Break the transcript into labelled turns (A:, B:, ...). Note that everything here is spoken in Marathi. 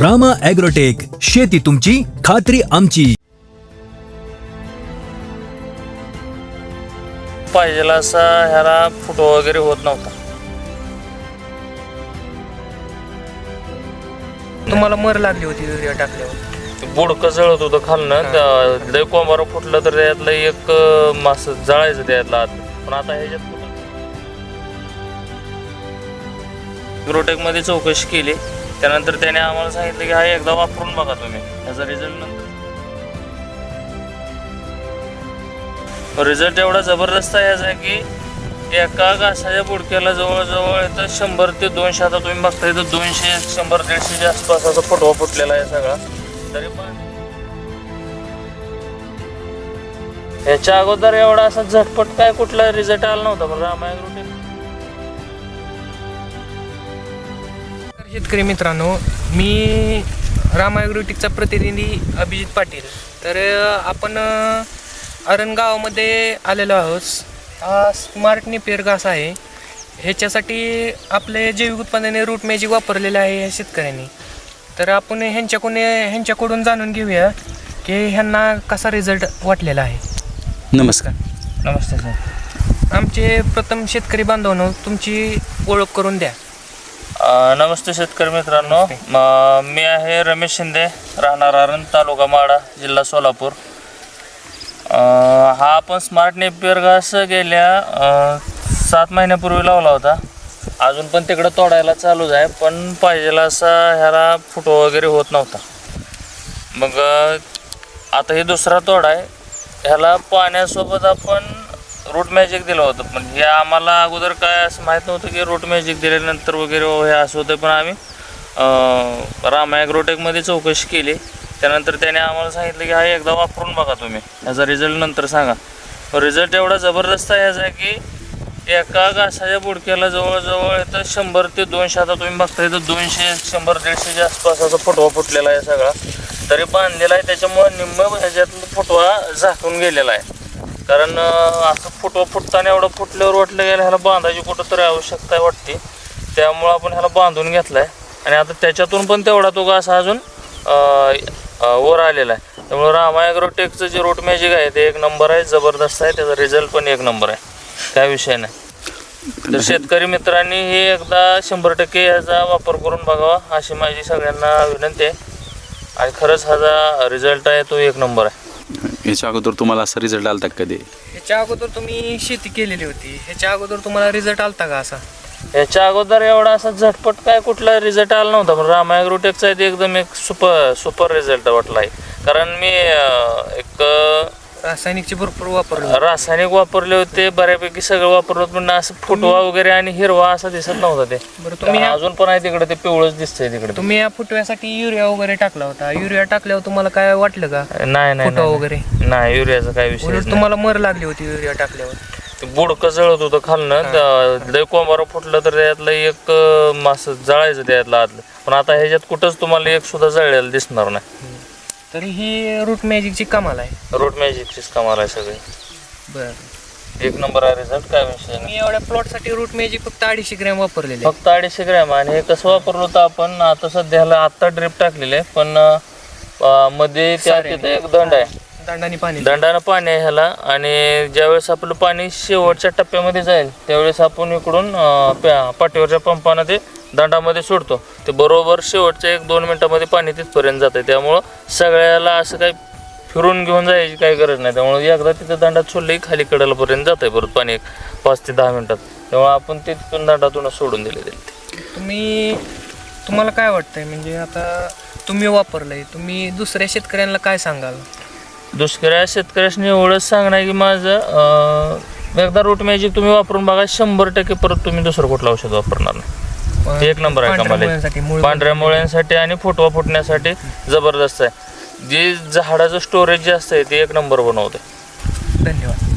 A: रामा ॲग्रोटेक शेती तुमची खात्री आमची.
B: पाहिजेला असा ह्याला फुटवा वगैरे होत नव्हता.
C: तुम्हाला मर लागली होती युरिया टाकल्यावर.
B: ते बुडकं जळत होतं खालनं. त्या- लय कोंबार फुटलं तर त्यातलं एक अं, मास जळायचं त्यातलं आत. पण आता ह्याच्यात ग्रोटेकमध्ये चौकशी केली. त्यानंतर त्याने आम्हाला सांगितलं की हा एकदा वापरून बघा तुम्ही. ह्याचा रिझल्ट नंतर. रिझल्ट एवढा जबरदस्त आहे याचा की एका घासाच्या बुडक्याला जवळजवळ इथं शंभर ते दोनशे आता तुम्ही बघता इथं दोनशे शंभर दीडशेच्या आसपास असा फुटवा फुटलेला आहे सगळा. तरी पण ह्याच्या अगोदर एवढा असा झटपट काय कुठला रिझल्ट आला नव्हता पण रामायण
C: रुटीन शेतकरी मित्रांनो मी रामायग्रोटिकचा प्रतिनिधी अभिजित पाटील. तर आपण अरण गावामध्ये आलेलो आहोत. हा स्मार्ट निपेर घास आहे. ह्याच्यासाठी आपले जैविक उत्पादने रूट मॅजिक वापरलेले आहे या शेतकऱ्यांनी. तर आपण ह्यांच्याकडून ह्यांच्याकडून जाणून घेऊया की ह्यांना कसा रिझल्ट वाटलेला आहे.
D: नमस्कार.
B: नमस्ते सर.
C: आमचे प्रथम शेतकरी बांधवांनो तुमची ओळख करून द्या.
B: नमस्ते शेतकरी मित्रांनो. म- मी आहे रमेश शिंदे राहणार आरण तालुका माडा जिल्हा सोलापूर. हा आपण स्मार्ट नेपियर घास गेल्या सात महिन्यापूर्वी लावला होता. अजून पण तिकडं तोडायला चालूच आहे पण पाहिजेला असा ह्याला फुटवा वगैरे होत नव्हता. मग आता हे दुसरा तोडा आहे. ह्याला पाण्यासोबत आपण रूट मॅजिक दिलं होतं. पण हे आम्हाला अगोदर काय असं माहीत नव्हतं की रूट मॅजिक दिल्यानंतर वगैरे हे असं होतं पण आम्ही राम ॲग्रोटेकमध्ये चौकशी केली. त्यानंतर त्याने आम्हाला सांगितलं की हा एकदा वापरून बघा तुम्ही. ह्याचा रिझल्ट नंतर सांगा. रिझल्ट एवढा जबरदस्त आहे ह्याचा की एका घासाच्या बुडक्याला जवळजवळ तर शंभर ते दोनशे आता तुम्ही बघता इथं दोनशे शंभर दीडशेच्या आसपास असा फुटवा फुटलेला आहे सगळा. तरी बांधलेला आहे. त्याच्यामुळं निम्म ह्याच्यातलं फुटवा झाकून गेलेला आहे. कारण असं फुटवा फुटताना एवढं फुटल्यावर वाटलं गेलं ह्याला बांधायची कुठं तरी आवश्यकता आहे वाटते. त्यामुळं आपण ह्याला बांधून घेतलाय. आणि आता त्याच्यातून पण तेवढा तो घास अजून वर आलेला आहे. त्यामुळे रामा ॲग्रोटेकचं जे रोट मॅजिक आहे ते एक नंबर आहे. जबरदस्त आहे. त्याचा रिझल्ट पण एक नंबर आहे. काय विषय नाही. तर शेतकरी मित्रांनी हे एकदा शंभर टक्के याचा वापर करून बघावा अशी माझी सगळ्यांना विनंती आहे. आणि खरंच हा जो रिझल्ट आहे तो एक नंबर आहे.
D: याच्या अगोदर तुम्हाला असा रिझल्ट आला का कधी?
C: ह्याच्या अगोदर तुम्ही शेती केलेली होती. ह्याच्या अगोदर तुम्हाला रिझल्ट आलता का असा?
B: याच्या अगोदर एवढा असा झटपट काय कुठला रिझल्ट आला नव्हता पण रामा ॲग्रोटेकचा आहे ते एकदम एक सुपर सुपर रिझल्ट वाटला आहे कारण मी अं, एक अं,
C: रासायनिकचे भरपूर वापरले
B: रासायनिक वापरले होते बऱ्यापैकी सगळं वापरलं होतं, पण असं फुटवा वगैरे आणि हिरवा असा दिसत नव्हता ते.
C: बरं तुम्ही या-
B: अजून पण आहे तिकडे ते पिवळच दिसतंय तिकडे.
C: तुम्ही या फुटव्यासाठी युरिया वगैरे टाकला होता. युरिया टाकल्यावर तुम्हाला काय वाटलं का?
B: नाही नाही
C: फुटवा
B: नाही,
C: वगैरे?
B: नाही युरियाचा काय विषय
C: उलट. तुम्हाला मर लागली होती युरिया टाकल्यावर.
B: ते बुडकं जळत होतं खालनं त्या- लय कोंबार फुटलं तर त्यातलं एक अं, मास जळायचं त्यातलं आतलं. पण आता ह्याच्यात कुठंच तुम्हाला एक सुद्धा जळलेलं दिसणार नाही.
C: तर ही रूट मॅजिकची कमाल आहे.
B: रोड मॅजिकचीच कमाल आहे सगळी.
C: बरं.
B: एक नंबर आहे रिझल्ट काय विषय नाही.
C: मी एवढ्या प्लॉटसाठी रूट मॅजिक फक्त अडीचशे ग्रॅम वापरलेले
B: फक्त अडीचशे ग्रॅम आणि हे कसं वापरलं होतं आपण आता सध्याला आत्ता ड्रिप टाकलेले आहे पण अं, मध्ये त्या
C: सारे.
B: तिथे एक दंड आहे.
C: दंडाने पाणी.
B: दंडानं पाणी आहे ह्याला. आणि ज्यावेळेस आपलं पाणी शेवटच्या टप्प्यामध्ये जाईल त्यावेळेस आपण इकडून अं, प्या- पाठीवरच्या पंपानं ते दंडामध्ये सोडतो. ते बरोबर शेवटच्या एक दोन मिनिटामध्ये पाणी तिथपर्यंत जातं त्यामुळं सगळ्याला असं काही फिरून घेऊन जायची काही गरज नाही. त्यामुळे एकदा तिथं दंडात सोडलं की खाली कडेलापर्यंत जात आहे परत पाणी एक पाच ते दहा मिनिटात. त्यामुळे आपण ते तिथून दंडातूनच सोडून दिले ते
C: तुम्ही तुम्हाला काय वाटतंय? म्हणजे आता तुम्ही वापरलंय. तुम्ही दुसऱ्या शेतकऱ्यांना काय सांगाल?
B: दुसऱ्या शेतकऱ्याने एवढंच सांगणं आहे की माझं एकदा रूट मॅजिक तुम्ही वापरून बघा शंभर टक्के परत तुम्ही दुसरं कुठलं औषध वापरणार नाही. एक नंबर आहे कमाल
C: मुळ्यांसाठी, मूळ
B: पांढऱ्या मुळ्यांसाठी आणि फुटवा फुटण्यासाठी जबरदस्त आहे. जे झाडाचं स्टोरेज जे असतं ते एक नंबर बनवते
C: धन्यवाद.